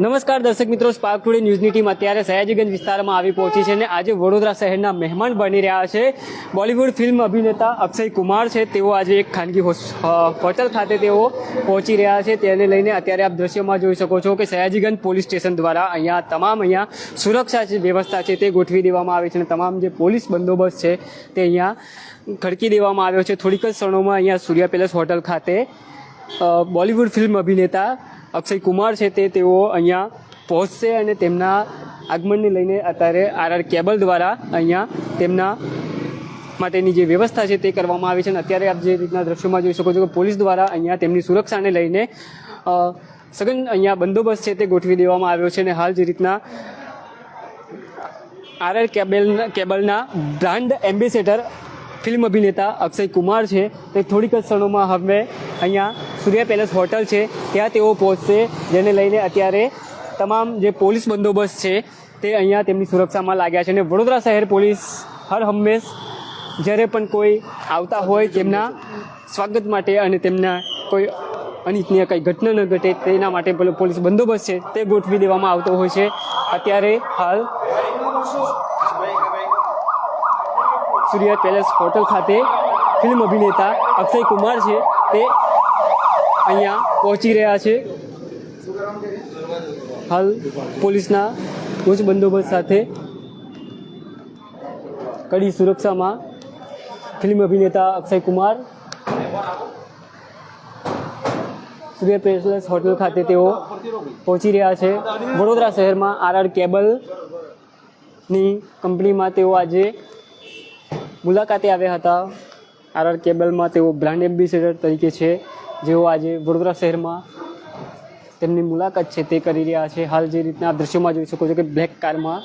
નમસ્કાર દર્શક મિત્રો સ્પાર્ક ટુડે ન્યૂઝની ટીમ અત્યારે સયાજીગંજ વિસ્તારમાં આવી પહોંચી છે અને આજે વડોદરા શહેરના મહેમાન બની રહ્યા છે. બોલિવૂડ ફિલ્મ અભિનેતા અક્ષય કુમાર છે. તેઓ આજે એક ખાનગી હોટલ ખાતે તેઓ પહોંચી રહ્યા છે. તેને લઈને અત્યારે આપ દ્રશ્યમાં જોઈ શકો છો કે સયાજીગંજ પોલીસ સ્ટેશન દ્વારા અહીંયા તમામ અહીંયા સુરક્ષા જે વ્યવસ્થા છે તે ગોઠવી દેવામાં આવી છે અને તમામ જે પોલીસ બંદોબસ્ત છે તે અહીંયા ખડકી દેવામાં આવ્યો છે. થોડીક જ ક્ષણોમાં અહીંયા સૂર્યા પેલેસ હોટલ ખાતે બોલિવૂડ ફિલ્મ અભિનેતા અક્ષય કુમાર છે તે તેઓ અહીંયા પહોંચશે અને તેમના આગમનને લઈને અત્યારે આરઆર કેબલ દ્વારા અહીંયા તેમના માટેની જે વ્યવસ્થા છે તે કરવામાં આવી છે અને અત્યારે આપ જે રીતના દ્રશ્યોમાં જોઈ શકો છો કે પોલીસ દ્વારા અહીંયા તેમની સુરક્ષાને લઈને સઘન અહીંયા બંદોબસ્ત છે તે ગોઠવી દેવામાં આવ્યો છે અને હાલ જે રીતના આરઆર કેબલ, કેબલના બ્રાન્ડ એમ્બેસેડર ફિલ્મ અભિનેતા અક્ષય કુમાર છે તે થોડીક જ ક્ષણોમાં હવે અહીંયા સૂર્યા પેલેસ હોટલ છે. ત્યાં તેઓ પહોંચશે, જેને લઈને અત્યારે તમામ જે પોલીસ બંદોબસ્ત છે, તે અહીંયા તેમની સુરક્ષામાં લાગ્યા છે. અને વડોદરા શહેર પોલીસ હર હંમેશ જ્યારે પણ કોઈ આવતા હોય તેમના સ્વાગત માટે અને તેમના કોઈ અનિચ્છનીય કંઈ ઘટના ન ઘટે તેના માટે પેલો પોલીસ બંદોબસ્ત છે, તે ગોઠવી દેવામાં આવતો હોય છે. અત્યારે હાલ સૂર્ય પેલેસ હોટલ ખાતે ફિલ્મ અભિનેતા અક્ષય કુમાર છે. તે અહીંયા પહોંચી રહ્યા છે. હાલ પોલીસના ઉચ્ચ બંદોબસ્ત સાથે કડી સુરક્ષામાં ફિલ્મ અભિનેતા અક્ષય કુમાર, સૂર્ય પેલેસ હોટલ ખાતે તેઓ પહોંચી રહ્યા છે. વડોદરા શહેરમાં આરઆર કેબલની કંપનીમાં તેઓ આજે મુલાકાતે આવ્યા હતા. આરઆર કેબલમાં તેઓ બ્રાન્ડ એમ્બેસેડર તરીકે છે. જેઓ આજે વડોદરા શહેરમાં તેમની મુલાકાત છે તે કરી રહ્યા છે. હાલ જે રીતના આપ દ્રશ્યોમાં જોઈ શકો છો કે બ્લેક કારમાં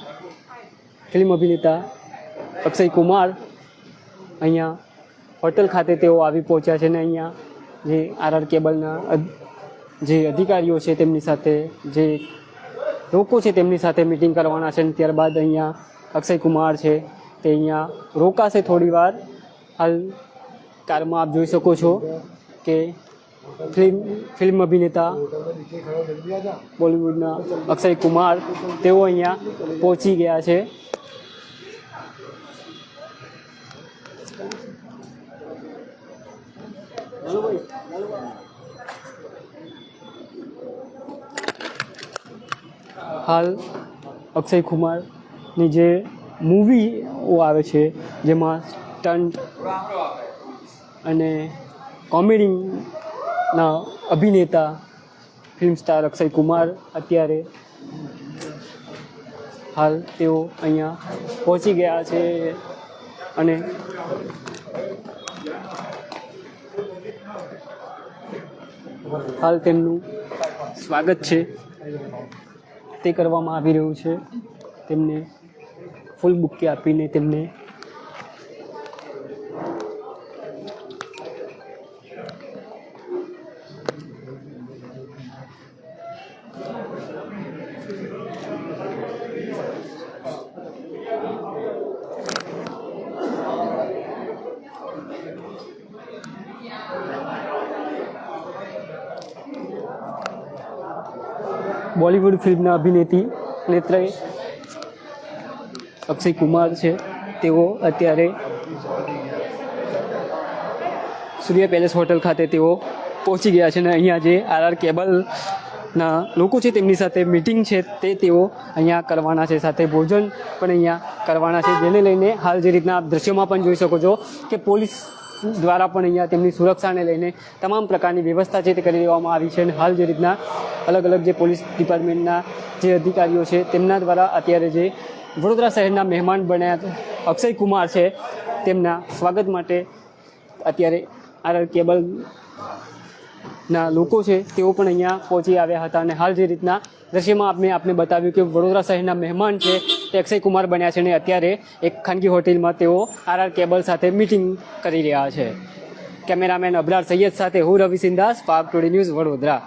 ફિલ્મ અભિનેતા અક્ષય કુમાર અહીંયા હોટલ ખાતે તેઓ આવી પહોંચ્યા છે ને અહીંયા જે આરઆર કેબલના જે અધિકારીઓ છે તેમની સાથે, જે લોકો છે તેમની સાથે મિટિંગ કરવાના છે અને ત્યારબાદ અહીંયા અક્ષય કુમાર છે તે અહીંયા રોકાશે થોડી વાર હાલ કારમાં આપ જોઈ શકો છો કે ફિલ્મ ફિલ્મ અભિનેતા બોલિવૂડના અક્ષય કુમાર, તેઓ અહીંયા પહોંચી ગયા છે. હાલ અક્ષય કુમારની જે મૂવીઓ આવે છે, જેમાં સ્ટન્ટ અને કોમેડીના અભિનેતા ફિલ્મ સ્ટાર અક્ષય કુમાર અત્યારે હાલ તેઓ અહીંયા પહોંચી ગયા છે અને હાલ તેમનું સ્વાગત છે. તે કરવામાં આવી રહ્યું છે. તેમને ફૂલ બુકે આપીને તેમને બોલિવૂડ ફિલ્મના અભિનેત્રી નેત્રય અક્ષય કુમાર છે. તેઓ અત્યારે સૂર્ય પેલેસ હોટલ ખાતે તેઓ પહોંચી ગયા છે અને અહીંયા જે આરઆર કેબલના લોકો છે તેમની સાથે મિટિંગ છે તે તેઓ અહીંયા કરવાના છે, સાથે ભોજન પણ અહીંયા કરવાના છે, જેને લઈને હાલ જે રીતના આપ દ્રશ્યોમાં પણ જોઈ શકો છો કે પોલીસ દ્વારા પણ અહીંયા તેમની સુરક્ષાને લઈને તમામ પ્રકારની વ્યવસ્થા છે તે કરી દેવામાં આવી છે અને હાલ જે રીતના અલગ અલગ જે પોલીસ ડિપાર્ટમેન્ટના જે અધિકારીઓ છે તેમના દ્વારા અત્યારે જે વડોદરા શહેરના મહેમાન બન્યા અક્ષય કુમાર છે, તેમના સ્વાગત માટે અત્યારે આર કેબલ ના, લોકો છે, તેઓ પણ અહીંયા પહોંચી આવ્યા હતા અને હાલ જે રીતના દ્રશ્યમાં આપણે આપને બતાવ્યું કે વડોદરા શહેરના મહેમાન છે, તે અક્ષય કુમાર બન્યા છે અને અત્યારે એક ખાનગી હોટેલમાં તેઓ આરઆર કેબલ સાથે મિટિંગ કરી રહ્યા છે. કેમેરામેન અબરાર સૈયદ સાથે હું રવિ સિંદાસ પાક ટુડે ન્યૂઝ વડોદરા.